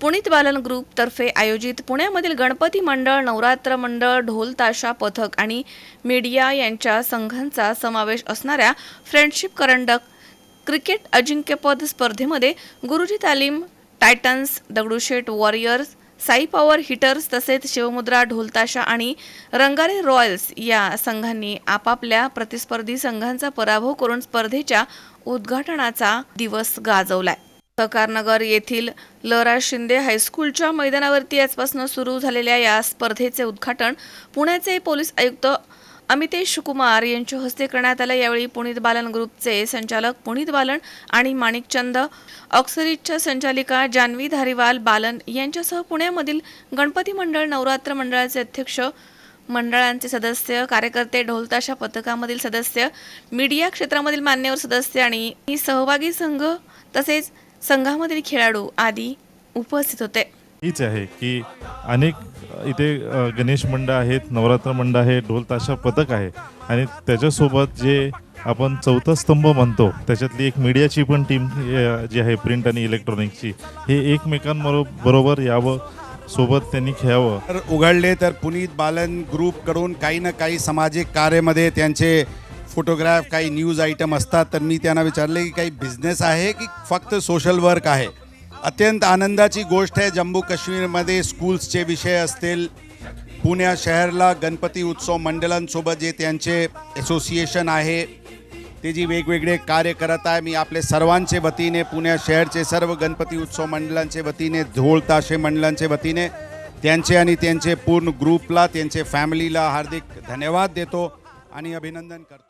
पुणित बालन ग्रुपतर्फे आयोजित पुण्यामधील गणपती मंडळ नवरात्र मंडळ ढोल ताशा पथक आणि मीडिया यांच्या संघांचा समावेश असणाऱ्या फ्रेंडशिप करंडक क्रिकेट अजिंक्यपद स्पर्धेमध्ये Guruji Talim titans Dagdusheth warriors Sai power hitters तसेच शिवमुद्रा ढोलताशा आणि रंगारे रॉयल्स या संघांनी आपापल्या प्रतिस्पर्धी संघांचा पराभव करून स्पर्धेच्या उद्घाटनाचा दिवस गाजवलाय. सहकारनगर येथील लरा शिंदे हायस्कूलच्या मैदानावरती आजपासून सुरू झालेल्या या स्पर्धेचे उद्घाटन पुण्याचे पोलीस आयुक्त अमितेश कुमार यांच्या हस्ते करण्यात आलं. यावेळी पुनीत बालन ग्रुपचे संचालक पुनीत बालन आणि माणिकचंद ऑक्सरीजच्या संचालिका जान्हवी धारीवाल बालन यांच्यासह पुण्यामधील गणपती मंडळ नवरात्र मंडळाचे अध्यक्ष मंडळांचे सदस्य कार्यकर्ते ढोलताशा पथकामधील सदस्य मीडिया क्षेत्रामधील मान्यवर सदस्य आणि सहभागी संघ तसेच संघामधील खेळाडू आदी उपस्थित होते. हीच आहे की अनेक इथे गणेश मंडळ आहेत नवरात्र मंडळ आहे ढोल ताशा पथक आहे. आणि त्याच्यासोबत जे आपण चौथा स्तंभ म्हणतो त्याच्यातली एक मीडियाची पण टीम जी आहे प्रिंट आणि इलेक्ट्रॉनिकची हे एकमेकांबरोबर बरोबर यावं सोबत त्यांनी खेळावं. तर उघडले तर पुनीत बालन ग्रुपकडून काही ना काही सामाजिक कार्यामध्ये त्यांचे फोटोग्राफ काही न्यूज आयटम असतात तर मी त्यांना विचारले की काही बिझनेस आहे की फक्त सोशल वर्क आहे? अत्यंत आनंदाची गोष्ट आहे जम्मू काश्मीरमध्ये स्कूल्सचे विषय असतील. पुण्या शहरला गणपती उत्सव मंडळांसोबत जे त्यांचे असोसिएशन आहे ते जी वेगवेगळे कार्य करत आहे मी आपले सर्वांचे वतीने पुण्या शहरचे सर्व गणपती उत्सव मंडळांचे वतीने झोळ ताशे मंडळांचे वतीने त्यांचे आणि त्यांचे पूर्ण ग्रुपला त्यांचे फॅमिलीला हार्दिक धन्यवाद देतो आणि अभिनंदन करतो.